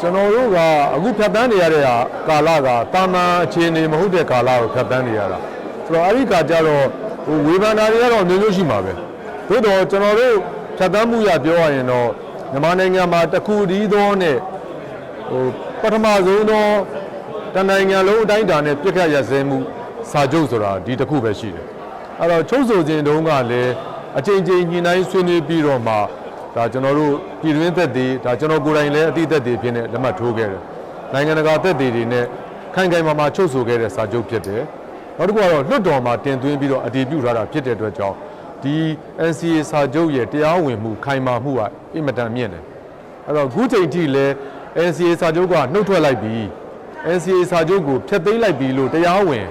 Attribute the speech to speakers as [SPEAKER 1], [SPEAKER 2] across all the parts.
[SPEAKER 1] ကျွန်တော်တို့ကအခုဖြတ်တန်းနေရတဲ့ဟာကာလကတာမန်အခြေအနေမဟုတ်တဲ့ကာလကိုဖြတ်တန်းနေရတာဆိုတော့အဲ့ဒီကကြတော့ဟိုဝေဖန်တာတွေကတော့အမျိုးမျိုးရှိမှာပဲသို့တော့ကျွန်တော်တို့ဖြတ်တန်းမှုရပြောရရင်တော့မြန်မာနိုင်ငံမှာတစ်ခုတည်းသောနဲ့ဟိုပထမဆုံးသောတနိုင်ငံလုံးအတိုင်းအတာနဲ့ပြစ်ခတ်ရစဲမှုစာချုပ်ဆိုတာဒီတစ်ခုပဲရှိတယ်အဲ့တော့ချုပ်ဆိုခြင်းတုန်းကလည်းအချိန်ချင်းညှိနှိုင်းဆွေးနွေးပြီးတော့မှ ဒါကျွန်တော်တို့ပြည်တွင်းသက်တည်ဒါကျွန်တော်ကိုယ်တိုင်လည်းအတိသက်တည်ဖြစ်နေလက်မှတ်ထိုးခဲ့တယ်နိုင်ငံတကာသက်တည်တွေနဲ့ခိုင်ခိုင်မာမာချုပ်ဆိုခဲ့တဲ့စာချုပ်ဖြစ်တယ်နောက်တစ်ခုကတော့လွတ်တော်မှာတင်သွင်းပြီးတော့အတည်ပြုထားတာဖြစ်တဲ့အတွက်ကြောင့်ဒီ NCA စာချုပ်ရဲ့တရားဝင်မှုခိုင်မာမှုကအင်မတန်မြင့်တယ်အဲ့တော့အခုချိန်ထိလည်း NCA စာချုပ်ကနှုတ်ထွက်လိုက်ပြီး NCA စာချုပ်ကိုဖျက်သိမ်းလိုက်ပြီးလို့တရားဝင်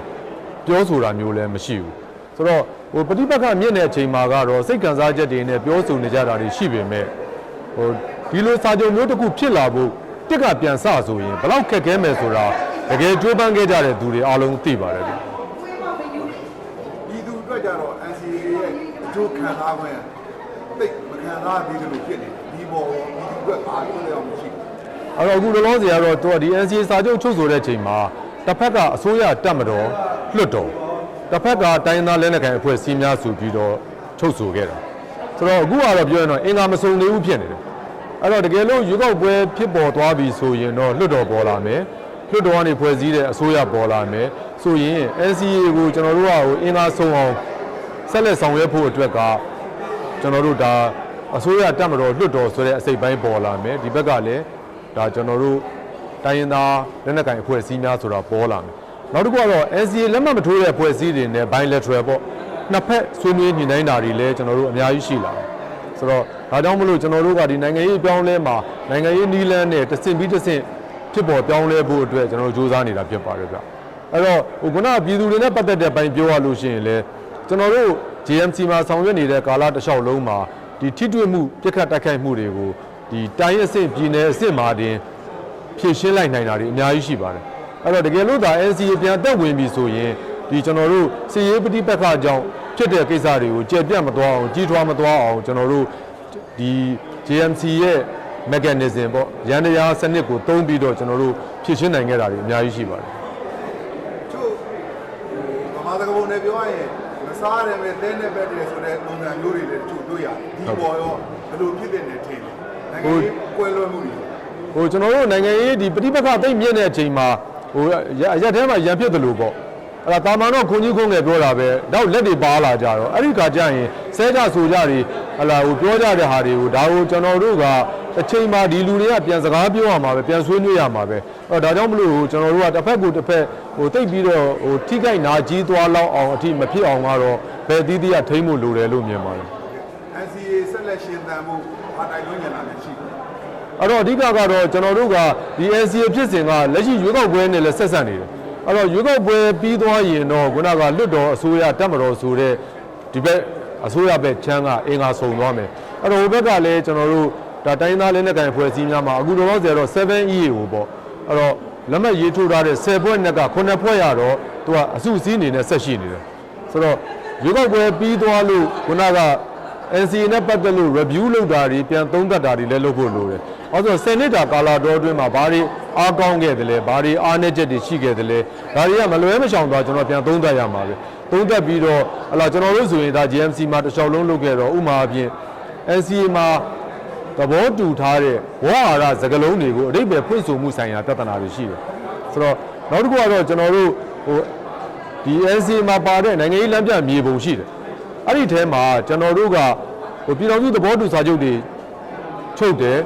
[SPEAKER 1] ပြောဆိုတာမျိုးလည်းမရှိဘူးဆိုတော့ ဟိုပฏิပတ်ကမြင့်တဲ့အချိန်မှာကတော့စိတ်ခံစားချက်တွေနဲ့ပြောဆိုနေကြတာတွေရှိပေမဲ့ဟိုဒီလိုစာချုပ်မျိုးတစ်ခုဖြစ်လာဖို့တစ်ကပြန်စဆိုရင်ဘလောက်ခက်ခဲမယ်ဆိုတာတကယ်ကြိုးပမ်းခဲ့ကြတဲ့သူတွေအားလုံးသိပါတယ်ဗျ
[SPEAKER 2] ပြည်သူအတွက်ကြတော့ NCA ရဲ့အကျိုးခံစားခွင့်တိတ်မခံစားသေးလို့ဖြစ်နေဒီပေါ်ပြည်သူအတွက်အားလုံးလည်းမရှိဘူး
[SPEAKER 1] အဲ့တော့အခုလောလောဆယ်ကတော့သူကဒီ NCA စာချုပ်ချုပ်ဆိုတဲ့အချိန်မှာတစ်ဖက်ကအစိုးရတက်မတော်လွတ်တော် တစ်ဖက်ကတိုင်းသားလက်နက်ကိုင်အဖွဲ့အစည်းများဆိုပြီးတော့ချုပ်ဆိုခဲ့တာဆိုတော့အခုကတော့ပြောရင်တော့အင်္ဂါမစုံသေးဘူးဖြစ်နေတယ်အဲ့တော့တကယ်လို့ရွေးကောက်ပွဲဖြစ်ပေါ်သွားပြီဆိုရင်တော့လွတ်တော်ပေါ်လာမယ်လွတ်တော်ကနေဖွဲ့စည်းတဲ့အစိုးရပေါ်လာမယ်ဆိုရင် NCA ကိုကျွန်တော်တို့ကဟိုအင်္ဂါစုံအောင်ဆက်လက်ဆောင်ရွက်ဖို့အတွက်ကကျွန်တော်တို့ဒါအစိုးရတက်မတော်လွတ်တော်ဆိုတဲ့အစိတ်ပိုင်းပေါ်လာမယ်ဒီဘက်ကလည်းဒါကျွန်တော်တို့တိုင်းရင်းသားလက်နက်ကိုင်အဖွဲ့အစည်းများဆိုတာပေါ်လာမယ် နောက်တစ်ခုကတော့ NCA လက်မှတ်မထိုးတဲ့အဖွဲ့အစည်းတွေနဲ့ bilateral ပေါ့နှစ်ဖက်ဆွေးနွေးညှိနှိုင်းတာတွေလည်းကျွန်တော်တို့အများကြီးရှိလာတယ်ဆိုတော့ဒါကြောင့်မလို့ကျွန်တော်တို့ကဒီနိုင်ငံရေးပြောင်းလဲမှာနိုင်ငံရေးနီးလန်းနဲ့တစ်ဆင့်ပြီးတစ်ဆင့်ဖြစ်ပေါ်ပြောင်းလဲဖို့အတွက်ကျွန်တော်တို့စ조사နေတာဖြစ်ပါတယ်ဗျအဲ့တော့ဟိုခုနကပြည်သူတွေနဲ့ပတ်သက်တဲ့ပိုင်းပြောရလို့ရှိရင်လည်းကျွန်တော်တို့ JMC မှာဆောင်ရွက်နေတဲ့ကာလတစ်လျှောက်လုံးမှာဒီထိတွေ့မှုပြစ်ခတ်တိုက်ခိုက်မှုတွေကိုဒီတိုင်းအဆင့်ပြည်နယ်အဆင့်မှာတင်ဖြည့်ရှင်းလိုက်နိုင်တာတွေအများကြီးရှိပါတယ် အဲ့တော့တကယ်လို့ဒါ NCA ပြန်တက်ဝင်ပြီဆိုရင်ဒီကျွန်တော်တို့စီရေးပဋိပက္ခကြောင့်ဖြစ်တဲ့ကိစ္စတွေကိုကြည်ပြတ်မသွားအောင်ကြီးထွားမသွားအောင်ကျွန်တော်တို့ဒီ JMC ရဲ့ mechanism ပေါ့ရန်တရားစနစ်ကိုသုံးပြီးတော့ကျွန်တော်တို့ဖြည့်ရှင်းနိုင်ခဲ့တာတွေအများကြီးရှိပါတယ်
[SPEAKER 2] ချို့ဗမာသကပုံနဲ့ပြောရရင်မစားရတယ်ပဲတင်းနဲ့ပဲတည်းဆိုတဲ့ပုံစံမျိုးတွေလည်းချို့တွေ့ရတယ်ဒီပေါ်ရောဘယ်လိုဖြစ်တဲ့နေထင်တယ်နိုင်ငံရေးကွဲလွဲမှုတွေ
[SPEAKER 1] ဟိုကျွန်တော်တို့နိုင်ငံရေးဒီပဋိပက္ခသိမ့်မြင့်တဲ့အချိန်မှာ ဟိုရရက်ထဲမှာရံဖြစ်တယ်လို့ပေါ့အဲ့ဒါတာမန်တော့ခွန်ကြီးခွန်ငယ်ပြောတာပဲတော့လက်တွေပါလာကြတော့အဲ့ဒီခါကျရင်ဆဲကြဆိုကြတွေဟလာဟိုပြောကြတဲ့ဟာတွေကိုဒါကိုကျွန်တော်တို့ကအချိန်မှာဒီလူတွေကပြန်စကားပြောရမှာပဲပြန်ဆွေးနွေးရမှာပဲအဲ့တော့ဒါကြောင့်မလို့ဟိုကျွန်တော်တို့ကတစ်ဖက်ကိုတစ်ဖက်ဟိုတိတ်ပြီးတော့ဟိုထိခိုက်နာကြီးသွားလောက်အောင်အထိမဖြစ်အောင်ကတော့ဘယ်သီးသီးကထိမ့်ဖို့လိုတယ်လို့မြင်ပါတယ်
[SPEAKER 2] NCA ဆက်လက်ရှင်သန်မှုဘာတိုင်လုံးညံလာလည်းရှိတယ်
[SPEAKER 1] အဲ့တော့အဓိကကတော့ကျွန်တော်တို့ကဒီ NCA ဖြစ်စဉ်ကလက်ရှိရွေးကောက်ပွဲနဲ့လည်းဆက်ဆက်နေတယ်အဲ့တော့ရွေးကောက်ပွဲပြီးသွားရင်တော့ခုနကလွတ်တော်အစိုးရတက်မတော်ဆိုတဲ့ဒီဘက်အစိုးရဘက်ချမ်းကအင်္ဂါဆုံသွားမယ်အဲ့တော့ဟိုဘက်ကလည်းကျွန်တော်တို့ဒါတိုင်းသားလက်နက်ကိုင်ဖွဲ့စည်းများမှာအခုတော့ဆိုတော့ 7EA ကိုပေါ့အဲ့တော့လက်မှတ်ရေးထိုးထားတဲ့10ဖွဲ့နဲ့က9ဖွဲ့ရတော့သူကအစုစည်းအနေနဲ့ဆက်ရှိနေတယ်ဆိုတော့ရွေးကောက်ပွဲပြီးသွားလို့ခုနက NCA နဲ့ပတ်သက်လို့ review လုပ်တာတွေပြန်သုံးသပ်တာတွေလည်းလုပ်ဖို့လိုတယ်။အဲဆို10နှစ်တာကာလတော်အတွင်းမှာဘာတွေအားကောင်းခဲ့တယ်လဲဘာတွေအားနည်းချက်တွေရှိခဲ့တယ်လဲဒါတွေကမလွဲမရှောင်သွားကျွန်တော်ပြန်သုံးသပ်ရမှာပဲ။သုံးသပ်ပြီးတော့ဟလာကျွန်တော်တို့ဆိုရင်ဒါ GMC မှာတစ်လျှောက်လုံးလုပ်ခဲ့တော့ဥမာအပြင် NCA မှာသဘောတူထားတဲ့ဝါဟာရစကလုံးတွေကိုအတိတ်ပဲဖွင့်ဆိုမှုဆိုင်ရာပြဿနာတွေရှိတယ်။ဆိုတော့နောက်တစ်ခုကတော့ကျွန်တော်တို့ဟိုဒီ NCA မှာပါတဲ့နိုင်ငံရေးလမ်းပြမြေပုံရှိတယ်။ အဲ့ဒီထဲမှာကျွန်တော်တို့ကဟိုပြည်တော်စုသဘောတူစာချုပ်တွေချုပ်တယ်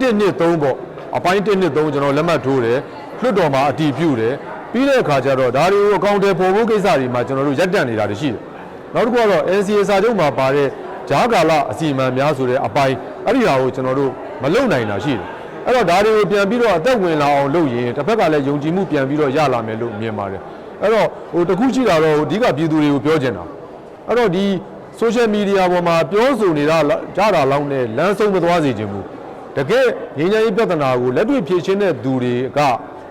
[SPEAKER 1] 1နှစ်3ပေါ့အပိုင်း1နှစ်3ကျွန်တော်လက်မှတ်ထိုးတယ်လွှတ်တော်မှာအတည်ပြုတယ်ပြီးတဲ့အခါကျတော့ဒါတွေကိုအကောင့်တွေပေါ်ဖို့ကိစ္စတွေမှာကျွန်တော်တို့ရပ်တန့်နေတာတွေရှိတယ်။နောက်တစ်ခုကတော့ NCA စာချုပ်မှာပါတဲ့ဂျားကာလအစီအမံများဆိုတဲ့အပိုင်းအဲ့ဒီဟာကိုကျွန်တော်တို့မလုံနိုင်တာရှိတယ်။အဲ့တော့ဒါတွေကိုပြန်ပြီးတော့အသက်ဝင်လာအောင်လုပ်ရင်တစ်ဖက်ကလည်းယုံကြည်မှုပြန်ပြီးတော့ရလာမယ်လို့မြင်ပါတယ်။အဲ့တော့ဟိုတခုရှိတာတော့အဓိကပြည်သူတွေကိုပြောချင်တာ အဲ့တော့ဒီ social media ပေါ်မှာပြောဆိုနေတာကြတာလောက်နဲ့လမ်းဆုံးမသွားစေချင်ဘူးတကယ်ငြိမ်းချမ်းရေးပြဿနာကိုလက်တွေ့ဖြေရှင်းတဲ့သူတွေက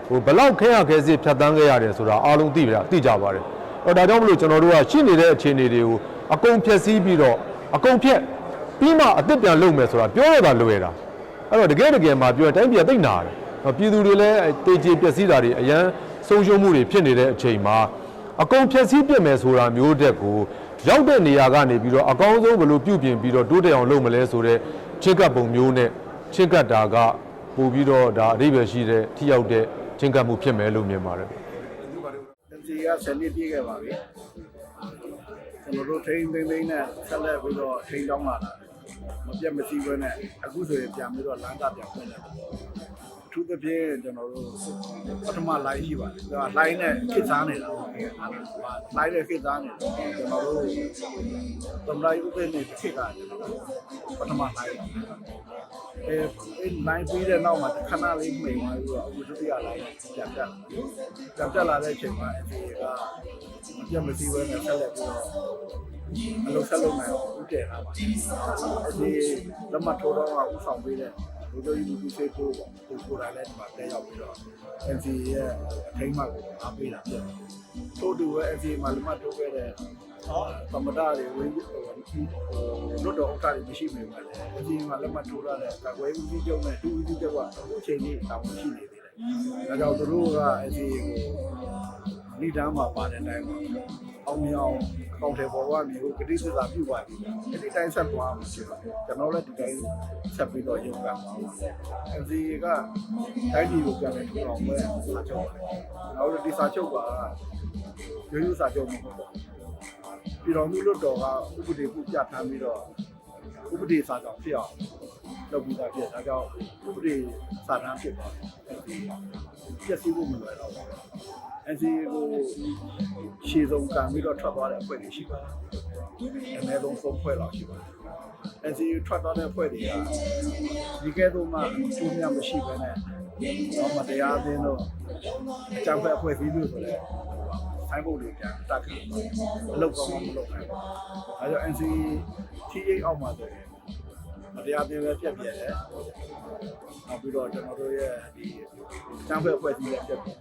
[SPEAKER 1] ဟိုဘလောက်ခဲရခဲစစ်ဖြတ်တန်းခဲ့ရတယ်ဆိုတာအားလုံးသိကြသိကြပါတယ်အဲ့တော့ဒါကြောင့်မလို့ကျွန်တော်တို့ကရှိနေတဲ့အခြေအနေတွေကိုအကုန်ဖြည့်ဆည်းပြီးတော့အကုန်ဖြတ်ပြီးမှအစ်စ်ပြန်လုပ်မယ်ဆိုတာပြောရတာလွယ်တာအဲ့တော့တကယ်တကယ်မှာပြောရင်တိုင်းပြည်သိမ့်နာတယ်ပြည်သူတွေလည်းတေကျေပျက်စီးတာတွေအရန်ဆုံးရှုံးမှုတွေဖြစ်နေတဲ့အချိန်မှာအကုန်ဖြက်စီးပြစ်မယ်ဆိုတာမျိုးတက်ကို ရောက်တဲ့နေရာကနေပြီးတော့အကောင်းဆုံးဘယ်လိုပြုပြင်ပြီးတော့တိုးတက်အောင်လုပ်မလဲဆိုတော့ချစ်ကပ်ပုံမျိုးနဲ့ချစ်ကပ်တာကပို့ပြီးတော့ဒါအဓိပ္ပာယ်ရှိတဲ့ထိရောက်တဲ့ချစ်ကပ်မှုဖြစ်မယ်လို့မြင်ပါတယ်
[SPEAKER 3] ဒီကစနေပြေးခဲ့ပါပြီကျွန်တော်တို့ထိန်းသိမ်းသိမ်းနဲ့ဆက်လက်ပြီးတော့ထိန်းတောင်းလာတာ မပြတ်မစည်းဘဲနဲ့အခုဆိုရင်ပြန်ပြီးတော့လမ်းကပြန်ဖွင့်တယ်အထူးသဖြင့်ကျွန်တော်တို့ပထမ line ရှိပါတယ်ဒါ line နဲ့ခစ်စားနေတာပေါ့။ line နဲ့ခစ်စားနေတယ်ကျွန်တော်တို့သမလိုက်ဥပဒေနဲ့ခစ်ကကျွန်တော်တို့ပထမ line ပါအဲအဲ line ပြီးတဲ့နောက်မှာခဏလေးမှိန်သွားပြီးတော့အခုဒုတိယ line ပြန်တက်လာပြန်တက်လာတဲ့အချိန်မှာအဲဒီကမပြတ်မစည်းဘဲနဲ့ဆက်လက်ပြီးတော့ အလုပ်ဆက်လုပ်နိုင်အောင်ဥတည်လာပါတယ်အဲဒီလက်မှတ်ထိုးတော့ဥဆောင်ပေးတဲ့ဘုရားကြီးလူစေဖို့ပေါ့ဒီကိုယ်တိုင်လည်းဒီမှာတက်ရောက်ပြီးတော့ NC ရဲ့အထိမ်းအမှတ်ကိုအားပေးတာဖြစ်တယ်။ထို့တူပဲ NC မှာလက်မှတ်ထိုးခဲ့တဲ့သမဒတွေဝင်းဟိုလွတ်တော်ဥက္ကဋ္ဌမရှိမိပါနဲ့ NC မှာလက်မှတ်ထိုးရတဲ့ကာကွယ်ဦးစီးချုပ်နဲ့ဒုဦးစီးချုပ်ကအခုချိန်ကြီးတောင်းရှိနေသေးတယ်။ဒါကြောင့်သူတို့က NC ကိုလိတန်းမှာပါတဲ့အတိုင်းပါ အောင်မြောင်အကောင့်ထဲပေါ်ကနေဟိုဂတိသစ္စာပြုပါပြီ။ဒီတိုင်းဆက်သွားမှာဖြစ်တယ်။ကျွန်တော်လည်းဒီတိုင်းဆက်ပြီးတော့ရုံးကပါပါ။ NC ကတိုင်းပြည်ကိုပြန်လည်ထူထောင်မဲ့စာချုပ်ပါ။နောက်ဒီစာချုပ်ကရိုးရိုးစာချုပ်မဟုတ်ဘူး။ပြည်တော်မှုလွတ်တော်ကဥပဒေပြုပြဋ္ဌာန်းပြီးတော့ဥပဒေစာချုပ်ဖြစ်အောင်လုပ်ပြီးသားဖြစ်ဒါကြောင့်ဥပဒေစာတမ်းဖြစ်ပါတယ်။ပြည့်စည်ဖို့မလွယ်တော့ဘူး။ NC ကိုရှေ့ဆုံးကံပြီးတော့ထွက်သွားတဲ့အဖွဲ့တွေရှိပါတယ်။အနည်းဆုံးဆုံးဖွဲ့လောက်ရှိပါတယ်။ NC ထွက်သွားတဲ့အဖွဲ့တွေကဒီကဲတော့မှကျိုးများမရှိဘဲနဲ့တော့မတရားသင်းတော့အကြံဖက်အဖွဲ့အစည်းလို့ဆိုလဲဆိုင်ဘုတ်တွေပြန်တက်ခံအလုပ်ကောင်းမှမလုပ်နိုင်ဘူး။အဲကြောင့် NC ထိရိပ်အောက်မှာဆိုရင်မတရားသင်းပဲပြက်ပြက်တယ်။နောက်ပြီးတော့ကျွန်တော်တို့ရဲ့ဒီအကြံဖက်အဖွဲ့အစည်းလည်းပြက်ပြက်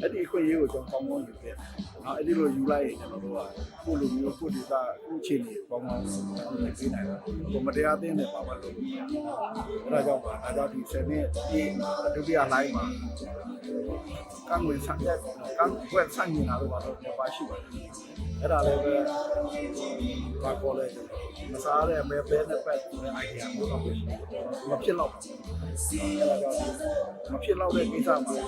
[SPEAKER 3] အဲ့ဒီအခွင့်အရေးကိုကျွန်တော်ကောင်းကောင်းယူခဲ့တယ်။နော်အဲ့ဒီလိုယူလိုက်ရင်ကျွန်တော်တို့ကကိုယ့်လူမျိုးကိုယ့်ဒေသကိုယ့်အခြေအနေကောင်းကောင်းယူနေပေးနိုင်တယ်။ကိုမတရားသင်းနဲ့ပါပါလို့အဲ့ဒါကြောင့်ပါဒါကြောင့်ဒီ7နှစ်ဒီဒုတိယ line မှာကံဝင်ဆက်ရကံဝက်ဆက်နေတာတော့ပါတော့ပါရှိပါတယ်။ အဲ့ဒါလည်းပဲပါပေါ်လဲမစားတဲ့မဲပဲနဲ့ပတ်တဲ့ idea မျိုးတော့မဖြစ်တော့ဘူး။အဲ့ဒါကြောင့်မဖြစ်တော့တဲ့ကိစ္စမှာ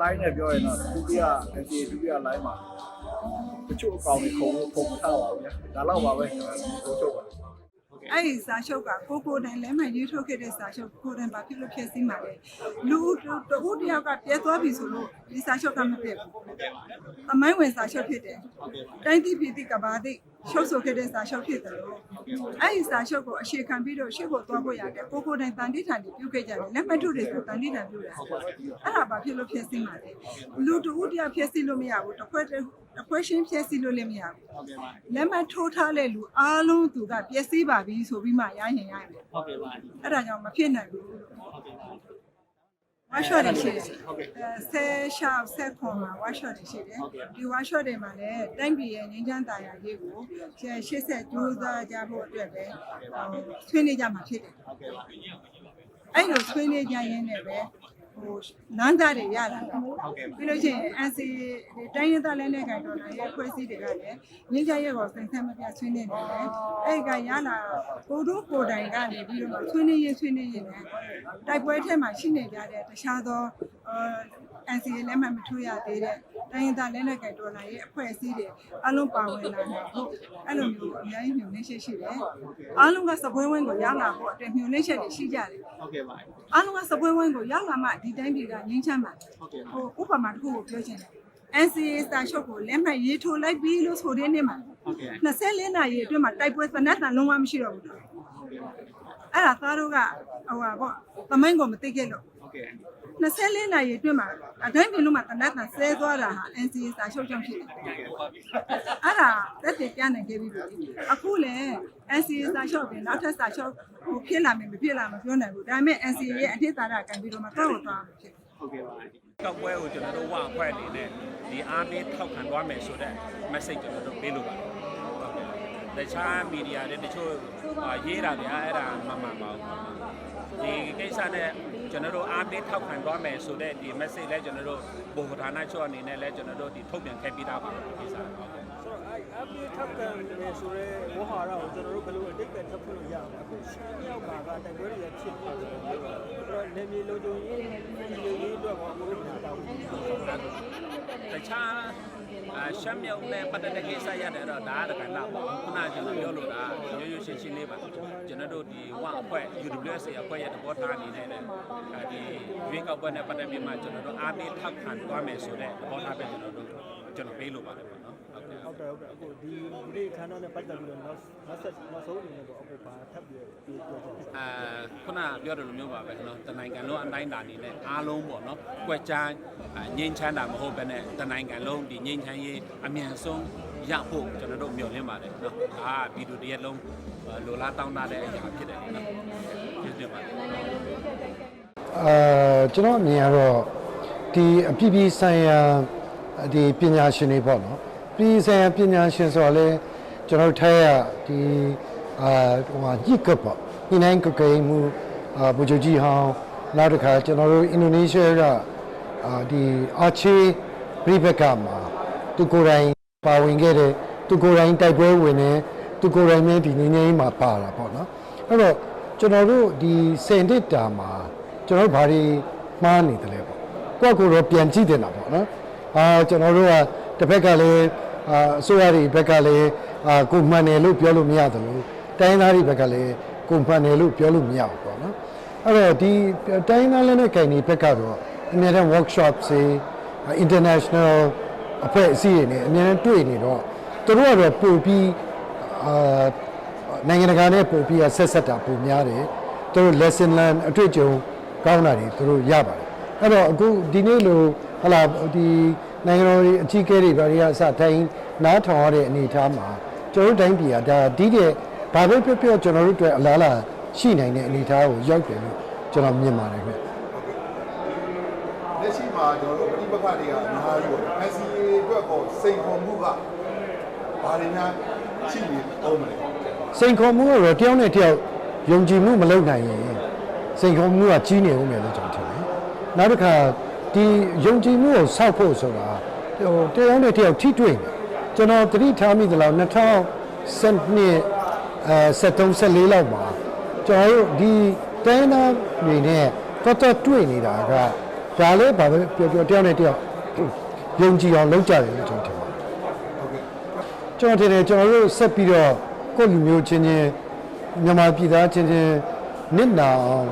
[SPEAKER 3] line နဲ့ပြောရင်တော့ဒုတိယ NCA ဒုတိယ line မှာတချို့အကောင်တွေခုံလို့ပုံထားပါဘူးဗျာဒါတော့ပါပဲကျွန်တော်တို့ချုပ်ပါ
[SPEAKER 4] အဲ့ဒီစာချုပ်ကကိုကိုတိုင်လဲမှရေးထုတ်ခဲ့တဲ့စာချုပ်ကိုတိုင်ဘာဖြစ်လို့ဖြစ်စီမှာလဲလူတဦးတယောက်ကပြဲသွားပြီဆိုလို့ဒီစာချုပ်ကမပြတ်ဘူးအမိုင်းဝင်စာချုပ်ဖြစ်တယ်တိုင်းတိပြည်တိကဘာတိ ချုပ်ဆိုခဲ့တဲ့စာချုပ်ဖြစ်တယ်လို့အဲ့ဒီစာချုပ်ကိုအခြေခံပြီးတော့ရှေ့ကိုသွားဖို့ရတယ်ကိုကိုတိုင်တန်တိထန်ပြုခဲ့ကြတယ်လက်မှတ်ထုတွေဆိုတန်တိထန်ပြုတယ်အဲ့ဒါဘာဖြစ်လို့ဖြစ်စီမှာလဲလူတဦးတယောက်ဖြစ်စီလို့မရဘူးတစ်ခွက်တစ်ခွက်ရှင်းဖြစ်စီလို့လည်းမရဘူး
[SPEAKER 5] ဟုတ်ကဲ့ပါ
[SPEAKER 4] လက်မှတ်ထိုးထားတဲ့လူအားလုံးသူကပျက်စီးပါပြီဆိုပြီးမှရရင်ရတယ်
[SPEAKER 5] ဟုတ်ကဲ့ပါ
[SPEAKER 4] အဲ့ဒါကြောင့်မဖြစ်နိုင်ဘူး
[SPEAKER 5] ဟုတ်ကဲ့ပါ
[SPEAKER 4] ဝါရှော့တွေရှိတယ်
[SPEAKER 5] ဟုတ်ကဲ့
[SPEAKER 4] အဲဆဲရှောက်ဆက်ခွန်မှာဝါရှော့တွေရှိတယ်ဒီဝါရှော့တွေမှာလည်းတိုင်းပြည်ရဲ့ငင်းချမ်းတာယာရေးကိုရှေ့ရှေ့ဆက်ကြိုးစားကြဖို့အတွက်ပဲဟိုဆွေးနွေးကြမှာဖြစ်တယ်
[SPEAKER 5] ဟုတ်ကဲ့ပါ
[SPEAKER 4] အဲ့လိုဆွေးနွေးကြရင်းနဲ့ပဲ ဟိုနန်းသားတွေရလာတာ
[SPEAKER 5] ဟုတ်ကဲ့ပါ
[SPEAKER 4] ပြီးလို့ရှိရင် NC ဒီတိုင်းရင်းသားလည်းနဲ့ကြိုင်တော်လာရဲ့ဖွဲ့စည်းတွေကလည်းငင်းချရဲကိုစိန်ဆက်မပြဆွေးနွေးနေတယ်အဲ့ကရလာကိုတို့ကိုယ်တိုင်ကနေပြီးတော့မှဆွေးနွေးရေးဆွေးနွေးရင်လည်းတိုက်ပွဲထဲမှာရှိနေကြတဲ့တခြားသော အာ NC လည်းမှမထွေးရသေးတဲ့တိုင်းရင်းသားလည်းနဲ့ကြိုင်တော်လာရဲ့အဖွဲ့အစည်းတွေအလုံးပါဝင်လာတယ်ဟုတ်အဲ့လိုမျိုးအများကြီးညွှန်နေရှိရှိတယ်အားလုံးကစပွဲဝင်းကိုရလာဖို့အတွက်ညွှန်နေချက်တွေရှိကြတယ်
[SPEAKER 5] ဟုတ်ကဲ့ပါ
[SPEAKER 4] အားလုံးကစပွဲဝင်းကိုရောက်လာမှဒီတိုင်းပြည်ကငင်းချမ်းမှာ
[SPEAKER 5] ဟုတ်ကဲ့ပါ
[SPEAKER 4] ဟိုဥပမာတစ်ခုကိုပြောချင်တယ် NCA စာချုပ်ကိုလက်မှတ်ရေးထိုးလိုက်ပြီးလို့ဆိုတဲ့နေ့မှာ
[SPEAKER 5] ဟုတ်ကဲ့
[SPEAKER 4] 24နာရီအတွင်းမှာတိုက်ပွဲသနက်တန်လုံးဝမရှိတော့ဘူးအဲ့ဒါသားတို့ကဟိုပါပေါ့သမိုင်းကိုမသိခဲ့လို့
[SPEAKER 5] ဟုတ်ကဲ့
[SPEAKER 4] 24နာရီအတွင်းမှာအတိုင်းပြည်လုံးမှာသနက်တန်ဆဲသွားတာဟာ NCA စာချုပ်ကြောင့်ဖြစ်တယ်အဲ့ဒါသက်တည်ပြနိုင်ခဲ့ပြီပြီအခုလည်း NCA စာချုပ်ပြင်နောက်ထပ်စာချုပ်ဟိုဖြစ်လာမယ်မဖြစ်လာမပြောနိုင်ဘူးဒါပေမဲ့ NCA ရဲ့အထက်သာရကန်ပြီးတော့မှတော့တော့သွားမှာဖြစ်တယ်
[SPEAKER 5] ဟုတ်ကဲ့ပါကောက်ပွဲကိုကျွန်တော်တို့ဝအဖွဲ့အနေနဲ့ဒီအားပေးထောက်ခံသွားမယ်ဆိုတော့ message ကျွန်တော်တို့ပေးလို့ပါတယ်ဟုတ်ကဲ့တခြားမီဒီယာတွေတချို့အာရေးတာဗျာအဲ့ဒါမှန်မှန်ပါဘူးဒီကိစ္စနဲ့ ကျွန်တော်တို့အားပေးထောက်ခံသွားမယ်ဆိုတဲ့ဒီ message လဲကျွန်တော်တို့ဘုံဌာနချုပ်အနေနဲ့လဲကျွန်တော်တို့ဒီထုတ်ပြန်ခဲ့ပြီးသားပါဒီကိစ္စဟုတ်ကဲ့
[SPEAKER 6] ဆိုတော့အဲအပြေထောက်ကန်နေဆိုရဲဝဟာရကိုကျွန်တော်တို့ဘယ်လိုအတိတ်ပဲထုတ်ဖို့ရအောင်အခုရှမ်းမြောက်မှာကတိုက်ပွဲတွေဖြစ်နေတယ်ဆိုတော့နေမြေလုံးကျုံရေးဒီလိုရေးအတွက်ပေါ့ဘုရားတောင်း
[SPEAKER 5] တခြား အရှမ်းမြောက်နဲ့ပတ်သက်တဲ့ကိစ္စရတယ်တော့ဒါကတကယ်တော့ခုနကကျွန်တော်ပြောလို့တာရိုးရိုးရှင်းရှင်းလေးပါကျွန်တော်တို့ဒီဝအဖွဲ့ UWSA အဖွဲ့ရဲ့တဘောထားအနေနဲ့လည်းဒီရွေးကောက်ပွဲနဲ့ပတ်သက်ပြီးမှကျွန်တော်တို့အားပေးထောက်ခံသွားမယ်ဆိုတဲ့တဘောထားပဲကျွန်တော်တို့ကျွန်တော်ပေးလို့ပါတယ်ပေါ့နော် ဟုတ်ကဲ့
[SPEAKER 6] ဟုတ်တယ်ဟုတ်တယ်အခုဒီဒီနေ့ခန်းတော်နဲ့ပတ်သက်ပြီးတော့နောက်နောက်ဆက်နောက်ဆုံးအနေနဲ့ပေါ့အခုပါထပ်ပြီးပြောပြောချင်တယ်
[SPEAKER 5] အာခုနပြောတယ်လိုမျိုးပါပဲเนาะတနိုင်ငံလုံးအတိုင်းတာနေနဲ့အားလုံးပေါ့เนาะကွက်ချမ်းငိမ့်ချမ်းတာမဟုတ်ဘဲနဲ့တနိုင်ငံလုံးဒီငိမ့်ချမ်းရေးအမြန်ဆုံးရဖို့ကျွန်တော်တို့မျှော်လင့်ပါတယ်เนาะဒါကဗီဒီယိုတစ်ရက်လုံးလိုလားတောင်းတတဲ့အရာဖြစ်တယ်เนาะကျေးဇူးတင်ပါတယ်
[SPEAKER 7] အာကျွန်တော်အမြင်ကတော့ဒီအပြည်ပြည်ဆိုင်ရာဒီပညာရှင်တွေပေါ့နော် ပြည်ဆိုင်ရာပညာရှင်ဆိုတော့လေကျွန်တော်တို့ထိုင်းရဒီအာဟိုဟာညစ်ကပ်ပေါ့ဒီနိုင်ကကိမှုအာဘူဂျူဂျီဟောင်းနောက်တစ်ခါကျွန်တော်တို့အင်ဒိုနီးရှားကအာဒီအာချီပြိပကမှာသူကိုယ်တိုင်ပါဝင်ခဲ့တဲ့သူကိုယ်တိုင်တိုက်ပွဲဝင်နေသူကိုယ်တိုင်လည်းဒီငင်းငင်းမှာပါတာပေါ့နော်အဲ့တော့ကျွန်တော်တို့ဒီစင်တစ်တာမှာကျွန်တော်တို့ဘာတွေမှားနေတယ်လဲပေါ့ကိုယ့်ကိုယ်တော့ပြန်ကြည့်တင်တာပေါ့နော်အာကျွန်တော်တို့က တစ်ဖက်ကလည်းအာအစိုးရတွေဘက်ကလည်းအာကိုမှန်တယ်လို့ပြောလို့မရတယ်လို့တိုင်းသားတွေဘက်ကလည်းကိုမှန်တယ်လို့ပြောလို့မရဘူးပေါ့နော်အဲ့တော့ဒီတိုင်းသားလည်းနဲ့ကင်ဒီဘက်ကတော့အများနဲ့ workshop တွေ international အဖွဲ့အစည်းတွေနဲ့အများနဲ့တွေ့နေတော့သူတို့ကတော့ပို့ပြီးအာနိုင်ငံတကာနဲ့ပို့ပြီးဆက်ဆက်တာပုံများတယ်သူတို့ lesson learn အတွေ့အကြုံကောင်းတာတွေသူတို့ရပါတယ်အဲ့တော့အခုဒီနေ့လိုဟလာဒီ နိုင်ငံတော်ကြီးအကြီးအကဲတွေဘာတွေကအစတိုင်းနားထောင်ရတဲ့အနေအထားမှာကျွန်တော်တို့တိုင်းပြည်ကဒါဒီတဲ့ဘာပဲပြောပြောကျွန်တော်တို့အတွက်အလားအလာရှိနိုင်တဲ့အနေအထားကိုရောက်တယ်လို့ကျွန်တော်မြင်ပါတယ်ခင်ဗျ
[SPEAKER 2] လက်ရှိမှာကျွန်တော်တို့ပြိပခတွေကအများကြီးပေါ့ NCA အတွက်ကိုစိန်ခေါ်မှုကဘာတွေများရှိနေအောင်မလဲ
[SPEAKER 7] စိန်ခေါ်မှုကတော့တယောက်နဲ့တယောက်ယုံကြည်မှုမလုပ်နိုင်ရင်စိန်ခေါ်မှုကကြီးနေဦးမယ်လို့ကျွန်တော်ထင်တယ်။နောက်တစ်ခါ ဒီယုံကြည်မှုကိုစောက်ဖို့ဆိုတာဟိုတယောက်နဲ့တယောက်ထိတွေ့နေကျွန်တော်သတိထားမိသလား2012အဲ73 14လောက်မှာကျွန်တော်တို့ဒီတိုင်းသားတွေနဲ့တော်တော်တွေ့နေတာကဒါလည်းဘာပဲပြောပြောတယောက်နဲ့တယောက်ယုံကြည်အောင်လုပ်ကြတယ်လို့ကျွန်တော်ထင်ပါတယ်ကျွန်တော်ထင်တယ်ကျွန်တော်တို့ဆက်ပြီးတော့ကိုယ့်လူမျိုးချင်းချင်းမြန်မာပြည်သားချင်းချင်းနစ်နာအောင်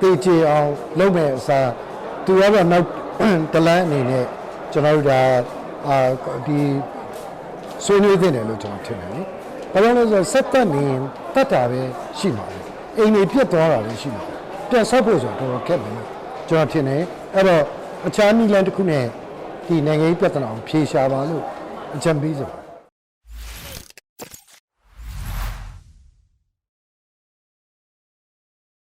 [SPEAKER 7] တေချေအောင်လုပ်မယ်အစား သူကတော့နောက်တလန်းအနေနဲ့ကျွန်တော်တို့ဒါအာဒီဆွေးနွေးသင့်တယ်လို့ကျွန်တော်ထင်တယ်လေ။ဘာလို့လဲဆိုတော့ဆက်သက်နေရင်တတ်တာပဲရှိမှာလေ။အိမ်တွေပြတ်သွားတာလည်းရှိမှာ။ပြန်ဆောက်ဖို့ဆိုတော့တော်တော်ခက်တယ်လို့ကျွန်တော်ထင်တယ်။အဲ့တော့အခြားနည်းလမ်းတစ်ခုနဲ့ဒီနိုင်ငံရေးပြဿနာကိုဖြေရှာပါလို့အကြံပေးစပါ